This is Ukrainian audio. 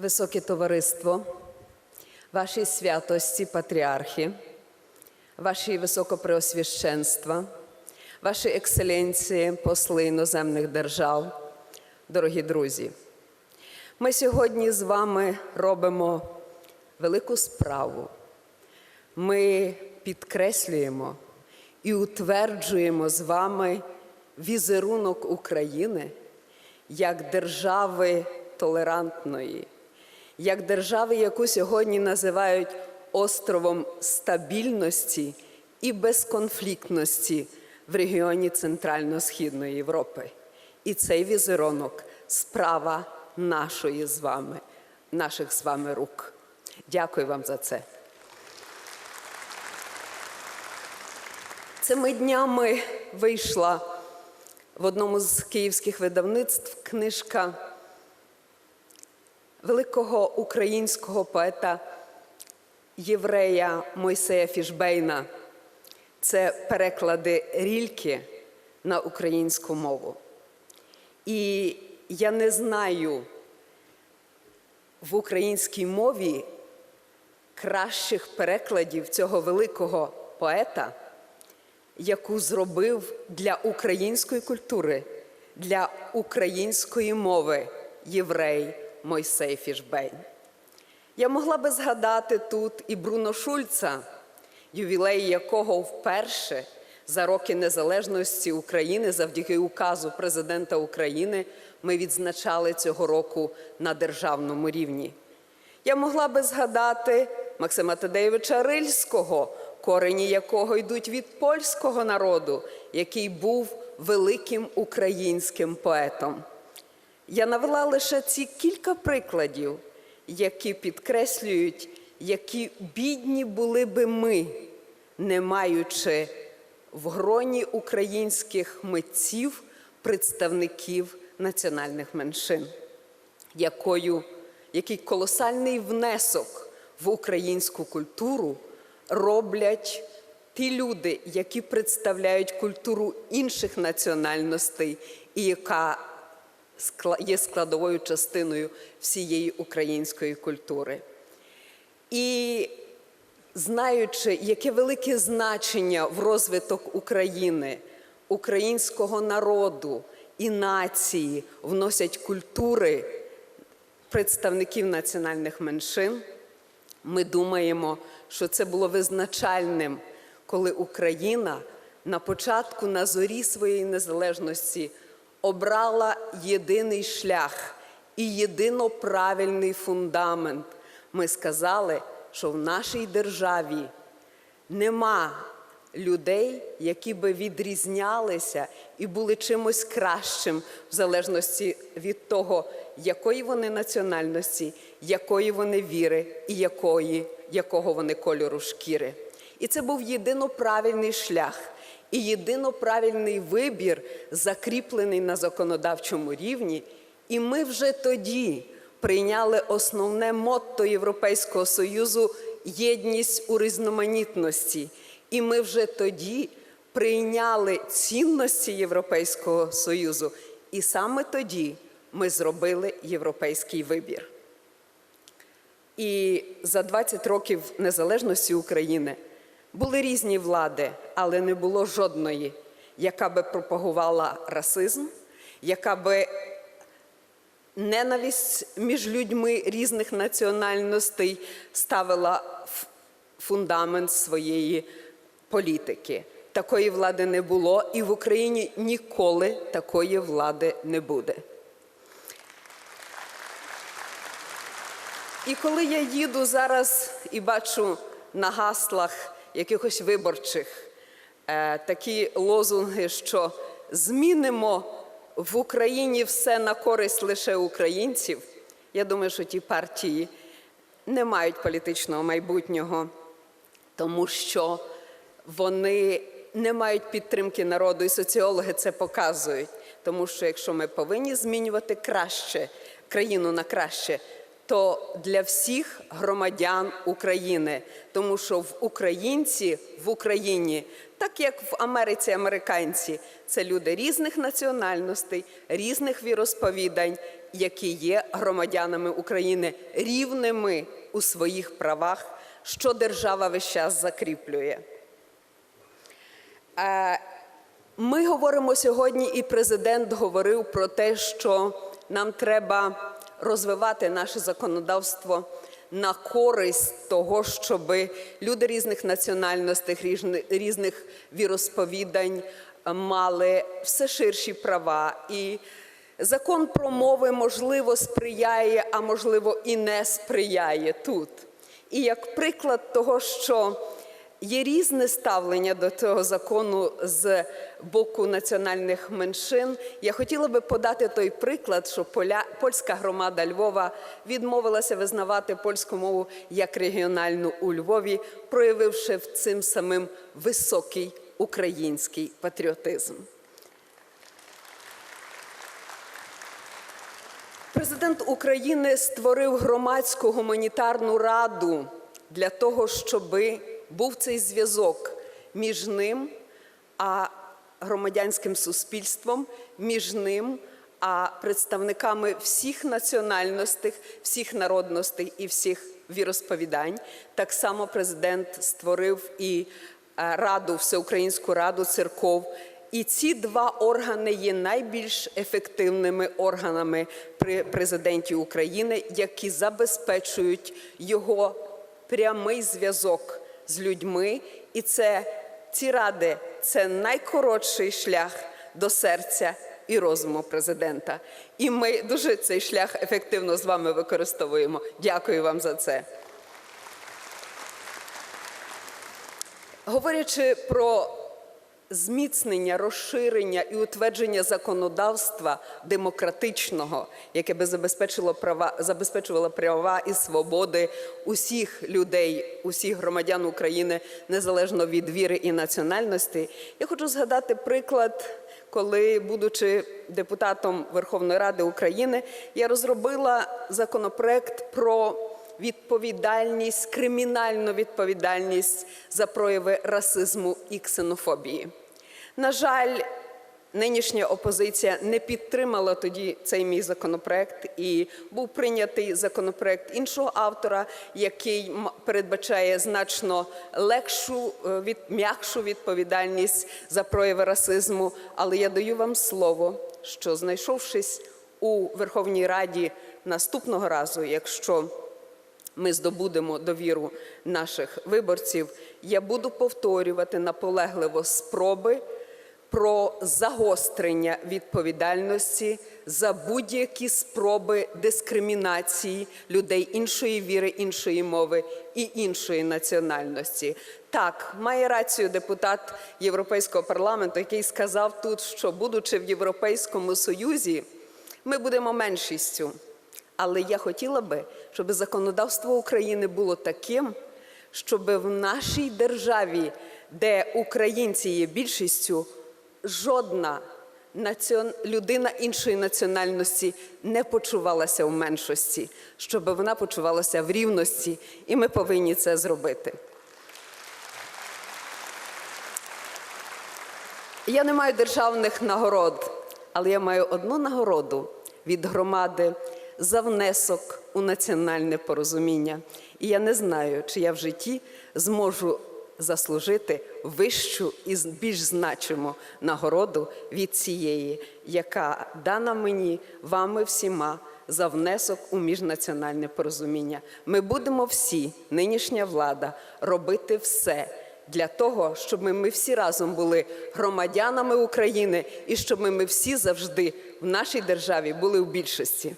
Високе товариство, ваші святості, патріархи, ваші високопреосвященства, ваші екселенції, посли іноземних держав, дорогі друзі, ми сьогодні з вами робимо велику справу. Ми підкреслюємо і утверджуємо з вами візерунок України як держави толерантної, як держави, яку сьогодні називають островом стабільності і безконфліктності в регіоні Центрально-Східної Європи. І цей візерунок справа нашої з вами, наших з вами рук. Дякую вам за це. Цими днями вийшла в одному з київських видавництв книжка великого українського поета єврея Мойсея Фішбейна. Це переклади рільки на українську мову. І я не знаю в українській мові кращих перекладів цього великого поета, яку зробив для української культури, для української мови єврей Мойсей Фішбейн. Я могла би згадати тут і Бруно Шульца, ювілей якого вперше за роки незалежності України, завдяки указу президента України, ми відзначали цього року на державному рівні. Я могла би згадати Максима Тадеєвича Рильського, корені якого йдуть від польського народу, який був великим українським поетом. Я навела лише ці кілька прикладів, які підкреслюють, які бідні були би ми, не маючи в гроні українських митців представників національних меншин, якою, який колосальний внесок в українську культуру роблять ті люди, які представляють культуру інших національностей, і яка є складовою частиною всієї української культури. І знаючи, яке велике значення в розвиток України, українського народу і нації вносять культури представників національних меншин, ми думаємо, що це було визначальним, коли Україна на початку на зорі своєї незалежності обрала єдиний шлях і єдино правильний фундамент. Ми сказали, що в нашій державі нема людей, які би відрізнялися і були чимось кращим в залежності від того, якої вони національності, якої вони віри і якої, якого вони кольору шкіри. І це був єдино правильний шлях і єдино правильний вибір, закріплений на законодавчому рівні. І ми вже тоді прийняли основне мотто Європейського Союзу єдність у різноманітності. І ми вже тоді прийняли цінності Європейського Союзу. І саме тоді ми зробили європейський вибір. І за 20 років незалежності України були різні влади, але не було жодної, яка би пропагувала расизм, яка би ненависть між людьми різних національностей ставила фундамент своєї політики. Такої влади не було, і в Україні ніколи такої влади не буде. І коли я їду зараз і бачу на гаслах якихось виборчих такі лозунги, що змінимо в Україні все на користь лише українців, я думаю, що ті партії не мають політичного майбутнього, тому що вони не мають підтримки народу, і соціологи це показують. Тому що якщо ми повинні змінювати краще країну на краще, то для всіх громадян України, тому що в українці в Україні, так як в Америці американці, це люди різних національностей, різних віросповідань, які є громадянами України рівними у своїх правах, що держава весь час закріплює. Е, Ми говоримо сьогодні, і президент говорив про те, що нам треба розвивати наше законодавство на користь того, щоб люди різних національностей, різних віросповідань е, мали все ширші права. І закон про мови можливо сприяє, а можливо і не сприяє тут. І як приклад того, що Є різне ставлення до цього закону з боку національних меншин. Я хотіла би подати той приклад, що поля, польська громада Львова відмовилася визнавати польську мову як регіональну у Львові, проявивши в цим самим високий український патріотизм. Президент України створив громадську гуманітарну раду для того, щоб був цей зв'язок між ним а громадянським суспільством, між ним а представниками всіх національностей, всіх народностей і всіх віросповідань. Так само президент створив і е, раду, всеукраїнську раду церков. І ці два органи є найбільш ефективними органами при президенті України, які забезпечують його прямий зв'язок з людьми. І це ці ради це найкоротший шлях до серця і розуму президента. І ми дуже цей шлях ефективно з вами використовуємо. Дякую вам за це. Говорячи про зміцнення, розширення і утвердження законодавства демократичного, яке би забезпечило права, забезпечувало права і свободи усіх людей, усіх громадян України, незалежно від віри і національності, я хочу згадати приклад, коли, будучи депутатом Верховної Ради України, я розробила законопроект про відповідальність, кримінальну відповідальність за прояви расизму і ксенофобії. На жаль, нинішня опозиція не підтримала тоді цей мій законопроект, і був прийнятий законопроект іншого автора, який передбачає значно легшу, е, від, м'якшу відповідальність за прояви расизму. Але я даю вам слово, що знайшовшись у Верховній Раді наступного разу, якщо ми здобудемо довіру наших виборців, я буду повторювати наполегливо спроби про загострення відповідальності за будь-які спроби дискримінації людей іншої віри, іншої мови і іншої національності. Так, має рацію депутат Європейського парламенту, який сказав тут, що будучи в Європейському Союзі, ми будемо меншістю. Але я хотіла би, щоб законодавство України було таким, щоб в нашій державі, де українці є більшістю, жодна націон... людина іншої національності не почувалася в меншості, щоб вона почувалася в рівності, і ми повинні це зробити. Я не маю державних нагород, але я маю одну нагороду від громади за внесок у національне порозуміння. І я не знаю, чи я в житті зможу заслужити вищу і більш значиму нагороду від цієї, яка дана мені вами всіма за внесок у міжнаціональне порозуміння. Ми будемо всі, нинішня влада, робити все для того, щоб ми всі разом були громадянами України і щоб ми всі завжди в нашій державі були в більшості.